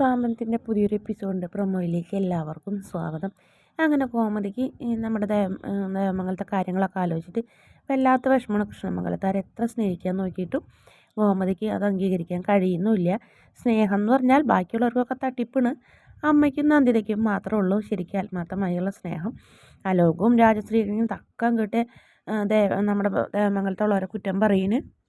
സാമ്പത്തിന്റെ പുതിയൊരു എപ്പിസോഡിന്റെ പ്രൊമോയിലേക്ക് എല്ലാവർക്കും സ്വാഗതം. അങ്ങനെ കോമഡിക്ക് നമ്മുടെ ദേവമംഗലത്തെ കാര്യങ്ങളൊക്കെ ആലോചിച്ചിട്ട് വല്ലാത്ത വിഷമമാണ് കൃഷ്ണമംഗലത്താർ എത്ര സ്നേഹിക്കാൻ നോക്കിയിട്ടും കോമതിക്ക് അത് അംഗീകരിക്കാൻ കഴിയുന്നുമില്ല. സ്നേഹം എന്ന് പറഞ്ഞാൽ ബാക്കിയുള്ളവർക്കൊക്കെ തട്ടിപ്പാണ്. അമ്മയ്ക്കും നന്ദിതയ്ക്കും മാത്രമേ ഉള്ളൂ. ശരിക്കും ആത്മാർത്ഥമായുള്ള സ്നേഹം. അലോകവും രാജശ്രീകളും തക്കം കിട്ടിയ ദേവ നമ്മുടെ ദേവമംഗലത്തുള്ളവരെ കുറ്റം പറയുന്നു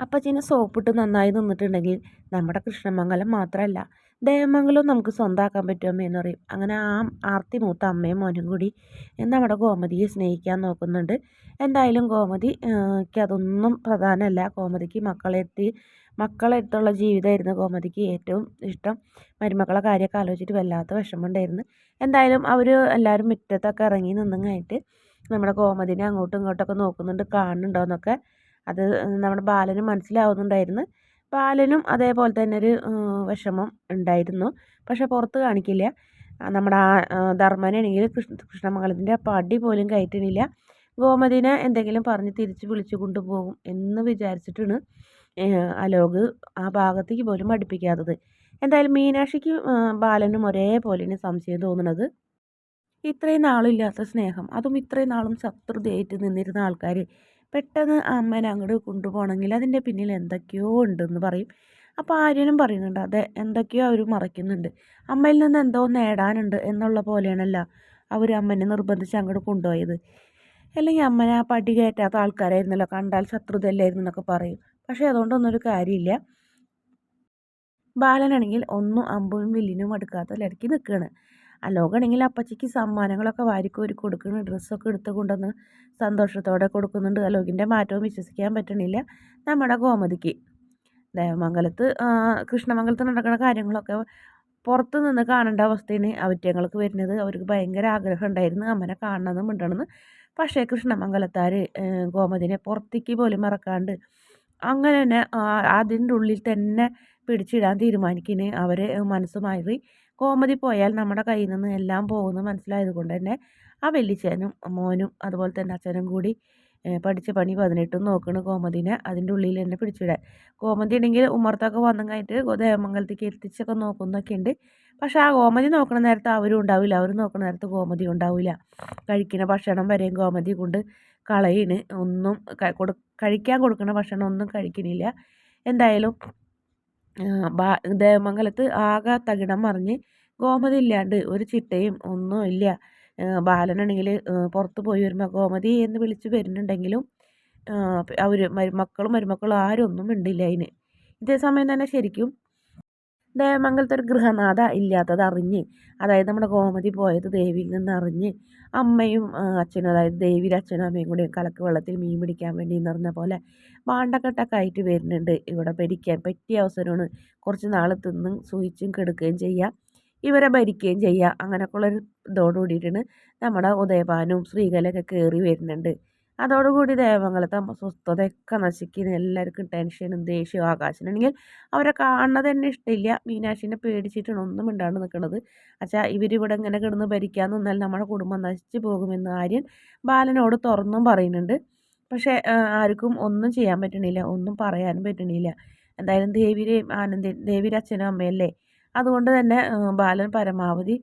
അപ്പച്ചീനെ സോപ്പിട്ട് നന്നായി നിന്നിട്ടുണ്ടെങ്കിൽ നമ്മുടെ കൃഷ്ണമംഗലം മാത്രമല്ല ദേവമംഗലം നമുക്ക് സ്വന്തമാക്കാൻ പറ്റുമോ എന്ന് പറയും. അങ്ങനെ ആ ആർത്തി മൂത്ത അമ്മയും മോനും കൂടി നമ്മുടെ ഗോമതിയെ സ്നേഹിക്കാൻ നോക്കുന്നുണ്ട്. എന്തായാലും ഗോമതിക്ക് അതൊന്നും പ്രധാനമല്ല. ഗോമതിക്ക് മക്കളെത്തി മക്കളെടുത്തുള്ള ജീവിതമായിരുന്നു ഗോമതിക്ക് ഏറ്റവും ഇഷ്ടം. മരുമക്കളെ കാര്യമൊക്കെ ആലോചിച്ചിട്ട് വല്ലാത്ത വിഷമമുണ്ടായിരുന്നു. എന്തായാലും അവർ എല്ലാവരും മുറ്റത്തൊക്കെ ഇറങ്ങി നിന്നങ്ങായിട്ട് നമ്മുടെ ഗോമതിനെ അങ്ങോട്ടും ഇങ്ങോട്ടൊക്കെ നോക്കുന്നുണ്ട് കാണുന്നുണ്ടോയെന്നൊക്കെ അത് നമ്മുടെ ബാലന് മനസ്സിലാവുന്നുണ്ടായിരുന്നു. ബാലനും അതേപോലെ തന്നെ ഒരു വിഷമം ഉണ്ടായിരുന്നു. പക്ഷെ പുറത്ത് കാണിക്കില്ല. നമ്മുടെ ആ ധർമ്മനാണെങ്കിൽ കൃഷ്ണ കൃഷ്ണമംഗലത്തിന്റെ പടി പോലും കയറ്റണില്ല. ഗോമതിനെ എന്തെങ്കിലും പറഞ്ഞ് തിരിച്ച് വിളിച്ചു കൊണ്ടുപോകും എന്ന് വിചാരിച്ചിട്ടാണ് അലോക് ആ ഭാഗത്തേക്ക് പോലും അടുപ്പിക്കാത്തത്. എന്തായാലും മീനാക്ഷിക്ക് ബാലനും ഒരേപോലെയാണ് സംശയം തോന്നുന്നത് ഇത്രയും നാളില്ലാത്ത സ്നേഹം. അതും ഇത്രയും നാളും ശത്രുതയായിട്ട് നിന്നിരുന്ന ആൾക്കാർ പെട്ടെന്ന് അമ്മേനെ അങ്ങോട്ട് കൊണ്ടുപോകണമെങ്കിൽ അതിന്റെ പിന്നിൽ എന്തൊക്കെയോ ഉണ്ടെന്ന് പറയും. അപ്പോൾ ആര്യനും പറയുന്നുണ്ട് അതെ എന്തൊക്കെയോ അവർ മറയ്ക്കുന്നുണ്ട്. അമ്മയിൽ നിന്ന് എന്തോ നേടാനുണ്ട് എന്നുള്ള പോലെയാണല്ലോ അവർ അമ്മനെ നിർബന്ധിച്ച് അങ്ങോട്ട് കൊണ്ടുപോയത്. അല്ലെങ്കിൽ അമ്മനെ ആ പടി കയറ്റാത്ത ആൾക്കാരായിരുന്നല്ലോ കണ്ടാൽ ശത്രുതയല്ലായിരുന്നു എന്നൊക്കെ പറയും. പക്ഷേ അതുകൊണ്ടൊന്നും ഒരു കാര്യമില്ല. ബാലനാണെങ്കിൽ ഒന്നും അമ്പും വില്ലിനും അടുക്കാത്ത ലടക്കി നിൽക്കുകയാണ്. അലോകാണെങ്കിൽ അപ്പച്ചിക്ക് സമ്മാനങ്ങളൊക്കെ വാരിക്കോരി കൊടുക്കുന്നു ഡ്രസ്സൊക്കെ എടുത്ത് കൊണ്ടുവന്ന് സന്തോഷത്തോടെ കൊടുക്കുന്നുണ്ട്. അലോകിന്റെ മാറ്റവും വിശ്വസിക്കാൻ പറ്റണില്ല. നമ്മുടെ ഗോമതിക്ക്. ദേവമംഗലത്ത് കൃഷ്ണമംഗലത്ത് നടക്കുന്ന കാര്യങ്ങളൊക്കെ പുറത്ത് നിന്ന് കാണേണ്ട അവസ്ഥയാണ് അവറ്റങ്ങൾക്ക് വരുന്നത്. അവർക്ക് ഭയങ്കര ആഗ്രഹം ഉണ്ടായിരുന്നു. അമ്മനെ കാണണമെന്നും മിണ്ടണമെന്ന്. പക്ഷേ കൃഷ്ണമംഗലത്താർ ഗോമതിനെ പുറത്തേക്ക് പോലും മറക്കാണ്ട് അങ്ങനെ തന്നെ അതിന്റെ ഉള്ളിൽ തന്നെ പിടിച്ചിടാൻ തീരുമാനിക്കുന്നത് അവർ മനസ്സുമായി കോമതി പോയാൽ നമ്മുടെ കയ്യിൽ നിന്ന് എല്ലാം പോകുമെന്ന് മനസ്സിലായത് കൊണ്ട് തന്നെ ആ വെല്ലിച്ചനും മോനും അതുപോലെ തന്നെ അച്ഛനും കൂടി പഠിച്ച പണി പതിനെട്ടും നോക്കണ് കോമതിനെ അതിന്റെ ഉള്ളിൽ തന്നെ പിടിച്ചിടാൻ. കോമതി ഉണ്ടെങ്കിൽ ഉമ്മർത്തൊക്കെ വന്നു കഴിഞ്ഞിട്ട് ദേവമംഗലത്തേക്ക് എത്തിച്ചൊക്കെ നോക്കുന്നൊക്കെ ഉണ്ട്. പക്ഷേ ആ കോമതി നോക്കണ നേരത്ത് അവരും ഉണ്ടാവില്ല. അവർ നോക്കണ നേരത്ത് കോമതി ഉണ്ടാവില്ല. കഴിക്കുന്ന ഭക്ഷണം വരെയും കോമതി കൊണ്ട് കളയിന് ഒന്നും കഴിക്കാൻ കൊടുക്കുന്ന ഭക്ഷണം ഒന്നും കഴിക്കണില്ല. എന്തായാലും ദേവമംഗലത്ത് ആകെ തകിടം മറിഞ്ഞ് ഗോമതി ഇല്ലാണ്ട് ഒരു ചിട്ടയും ഒന്നും ഇല്ല. ബാലനാണെങ്കിൽ പുറത്ത് പോയി വരുമ്പോൾ ഗോമതി എന്ന് വിളിച്ച് വരുന്നുണ്ടെങ്കിലും അവർ മരുമക്കളും മരുമക്കളും ആരും ഒന്നും മിണ്ടില്ല അതിന്. ഇതേ സമയം തന്നെ ശരിക്കും ദേവമംഗലത്തെ ഒരു ഗൃഹനാഥ ഇല്ലാത്തത് അറിഞ്ഞ് അതായത് നമ്മുടെ ഗോമതി പോയത് ദേവിയിൽ നിന്ന് അറിഞ്ഞ് അമ്മയും അച്ഛനും അതായത് ദേവിയുടെ അച്ഛനും അമ്മയും കൂടി കലക്ക് വെള്ളത്തിൽ മീൻ പിടിക്കാൻ വേണ്ടി എന്ന് പറഞ്ഞ പോലെ വാണ്ടക്കെട്ടൊക്കെ ആയിട്ട് വരുന്നുണ്ട്. ഇവിടെ ഭരിക്കാൻ പറ്റിയ അവസരമാണ്. കുറച്ച് നാൾ തിന്നും സൂഹിച്ചും കെടുക്കുകയും ചെയ്യാം ഇവരെ ഭരിക്കുകയും ചെയ്യുക അങ്ങനെയൊക്കെയുള്ളൊരു ഇതോട് കൂടിയിട്ടാണ് നമ്മുടെ ഉദയഭാനും ശ്രീകലയൊക്കെ കയറി വരുന്നുണ്ട്. അതോടുകൂടി ദേവങ്ങളത്തെ സ്വസ്ഥതയൊക്കെ നശിക്കുന്ന എല്ലാവർക്കും ടെൻഷനും ദേഷ്യവും ആകാശനാണെങ്കിൽ അവരെ കാണുന്നത് തന്നെ ഇഷ്ടമില്ല. മീനാക്ഷിനെ പേടിച്ചിട്ടാണ് ഒന്നും മിണ്ടാണ്ട് നിൽക്കുന്നത് അച്ഛാ ഇവരിവിടെ ഇങ്ങനെ കിടന്ന് ഭരിക്കാൻ നിന്നാൽ നമ്മുടെ കുടുംബം നശിച്ചു പോകുമെന്ന് ആര്യൻ ബാലനോട് തുറന്നും പറയുന്നുണ്ട്. പക്ഷേ ആർക്കും ഒന്നും ചെയ്യാൻ പറ്റണില്ല. ഒന്നും പറയാനും പറ്റണില്ല. എന്തായാലും ദേവിയുടെയും ആനന്ദ ദേവിയുടെ അച്ഛനും അമ്മയല്ലേ? അതുകൊണ്ട് തന്നെ ബാലൻ പരമാവധി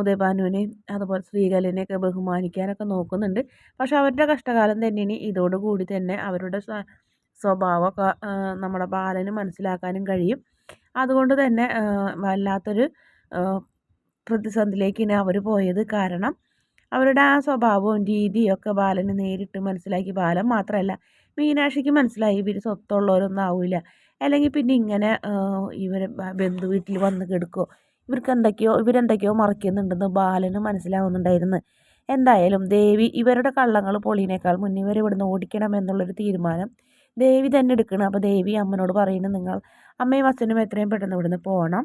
ഉദയഭാനുവിനെയും അതുപോലെ ശ്രീകലനെയൊക്കെ ബഹുമാനിക്കാനൊക്കെ നോക്കുന്നുണ്ട്. പക്ഷെ അവരുടെ കഷ്ടകാലം തന്നെ തന്നെയാണ് ഇതോടുകൂടി തന്നെ അവരുടെ സ്വഭാവമൊക്കെ നമ്മുടെ ബാലന് മനസ്സിലാക്കാനും കഴിയും. അതുകൊണ്ട് തന്നെ വല്ലാത്തൊരു പ്രതിസന്ധിയിലേക്കാണ് അവർ പോയത് കാരണം അവരുടെ ആ സ്വഭാവവും രീതിയൊക്കെ ബാലന് നേരിട്ട് മനസ്സിലാക്കി. ബാലൻ മാത്രമല്ല മീനാക്ഷിക്ക് മനസ്സിലായി ഇവർ സ്വത്തുള്ളവരൊന്നും ആവില്ല അല്ലെങ്കിൽ പിന്നെ ഇങ്ങനെ ഇവർ ബന്ധു വീട്ടിൽ വന്ന് കിടക്കുമോ ഇവർക്ക് എന്തൊക്കെയോ ഇവരെന്തൊക്കെയോ മറക്കുന്നുണ്ടെന്ന് ബാലന് മനസ്സിലാവുന്നുണ്ടായിരുന്നു. എന്തായാലും ദേവി ഇവരുടെ കള്ളങ്ങൾ പൊളിയിനേക്കാൾ മുന്നേ ഇവരെ ഇവിടുന്ന് ഓടിക്കണം എന്നുള്ളൊരു തീരുമാനം ദേവി തന്നെ എടുക്കണം. അപ്പോൾ ദേവി അമ്മനോട് പറയുന്നു നിങ്ങൾ അമ്മയും അച്ഛനും എത്രയും പെട്ടെന്ന് ഇവിടുന്ന് പോകണം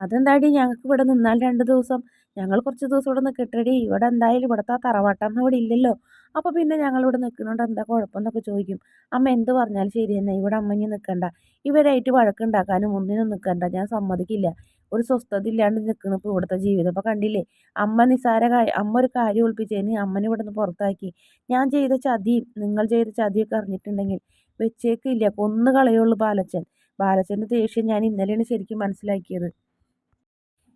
അതെന്താടി? ഞങ്ങൾക്ക് ഇവിടെ നിന്നാൽ രണ്ട് ദിവസം. ഞങ്ങൾ കുറച്ച് ദിവസം ഇവിടെ നിൽക്കട്ടെടി ഇവിടെ എന്തായാലും ഇവിടുത്തെ തറവാട്ടം ഇവിടെ ഇല്ലല്ലോ. അപ്പോൾ പിന്നെ ഞങ്ങൾ ഇവിടെ നിൽക്കുന്നുണ്ട് എന്താ കുഴപ്പമെന്നൊക്കെ ചോദിക്കും. അമ്മ എന്ത് പറഞ്ഞാലും ശരി തന്നെ. ഇവിടെ അമ്മഞ്ഞ് നിൽക്കണ്ട. ഇവരായിട്ട് വഴക്കുണ്ടാക്കാനും ഒന്നിനും നിൽക്കണ്ട. ഞാൻ സമ്മതിക്കില്ല. ഒരു സ്വസ്ഥത ഇല്ലാണ്ട് നിൽക്കണം ഇപ്പോൾ ഇവിടുത്തെ ജീവിതം. അപ്പോൾ കണ്ടില്ലേ അമ്മ നിസാര അമ്മ ഒരു കാര്യം ഒളിപ്പിച്ചതിന് അമ്മനെ ഇവിടെ നിന്ന് പുറത്താക്കി. ഞാൻ ചെയ്ത ചതിയും നിങ്ങൾ ചെയ്ത ചതിയൊക്കെ അറിഞ്ഞിട്ടുണ്ടെങ്കിൽ വെച്ചേക്കില്ല. കൊന്നു കളയുള്ളൂ ബാലച്ചൻ. ബാലച്ചന്റെ ദേഷ്യം ഞാൻ ഇന്നലെയാണ് ശരിക്കും മനസ്സിലാക്കിയത്.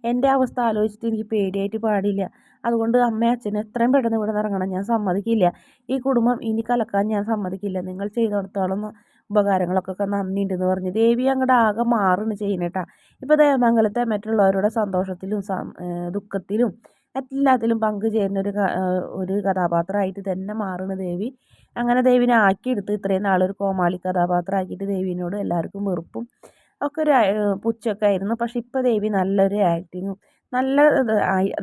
എന്റെ അവസ്ഥ ആലോചിച്ചിട്ട് എനിക്ക് പേടിയായിട്ട് പാടില്ല. അതുകൊണ്ട് അമ്മയും അച്ഛനും എത്രയും പെട്ടെന്ന് ഇവിടെ ഇറങ്ങണം. ഞാൻ സമ്മതിക്കില്ല. ഈ കുടുംബം ഇനി കലക്കാൻ ഞാൻ സമ്മതിക്കില്ല. നിങ്ങൾ ചെയ്തിടത്തോളം ഉപകാരങ്ങളൊക്കെ നന്ദിയുണ്ടെന്ന് പറഞ്ഞ്. ദേവി അങ്ങോട്ട് ആകെ മാറുന്നു ചെയ്യുന്നേട്ടാ. ഇപ്പോൾ ദേവമംഗലത്തെ മറ്റുള്ളവരുടെ സന്തോഷത്തിലും ദുഃഖത്തിലും എല്ലാത്തിലും പങ്കുചേരുന്ന ഒരു ഒരു കഥാപാത്രമായിട്ട് തന്നെ മാറുന്ന ദേവി. അങ്ങനെ ദേവിനെ ആക്കിയെടുത്ത് ഇത്രയും നാളൊരു കോമാളി കഥാപാത്രമാക്കിയിട്ട് ദേവിനോട് എല്ലാവർക്കും വെറുപ്പും ഒക്കെ ഒരു പുച്ചൊക്കെ ആയിരുന്നു. പക്ഷെ ഇപ്പോൾ ദേവി നല്ലൊരു ആക്ടിങ്ങും നല്ല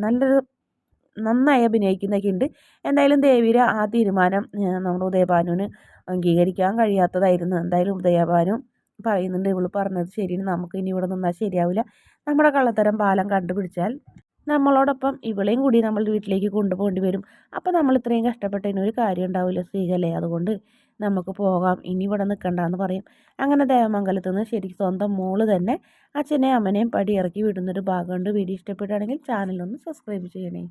നല്ലൊരു നന്നായി അഭിനയിക്കുന്നൊക്കെ ഉണ്ട്. എന്തായാലും ദേവിയുടെ ആ തീരുമാനം നമ്മുടെ ഉദയഭാനുവിന് അംഗീകരിക്കാൻ കഴിയാത്തതായിരുന്നു. എന്തായാലും ഉദയഭാനും പറയുന്നുണ്ട് ഇവൾ പറഞ്ഞത് ശരിയാണ് നമുക്ക് ഇനി ഇവിടെ നിന്നാൽ ശരിയാവില്ല. നമ്മുടെ കള്ളത്തരം പാലം കണ്ടുപിടിച്ചാൽ നമ്മളോടൊപ്പം ഇവളെയും കൂടി നമ്മൾ വീട്ടിലേക്ക് കൊണ്ടുപോകേണ്ടി വരും. അപ്പോൾ നമ്മൾ ഇത്രയും കഷ്ടപ്പെട്ടതിന് ഒരു കാര്യം ഉണ്ടാവില്ല സ്ത്രീകളെ അതുകൊണ്ട് നമുക്ക് പോകാം. ഇനി ഇവിടെ നിൽക്കണ്ടെന്ന് പറയും. അങ്ങനെ ദേവമംഗലത്ത് നിന്ന് ശരിക്കും സ്വന്തം മോൾ തന്നെ അച്ഛനെയും അമ്മനെയും പടിയിറക്കി വിടുന്നൊരു ഭാഗമുണ്ട്. വീഡിയോ ഇഷ്ടപ്പെട്ടാണെങ്കിൽ ചാനലൊന്ന് സബ്സ്ക്രൈബ് ചെയ്യണേ.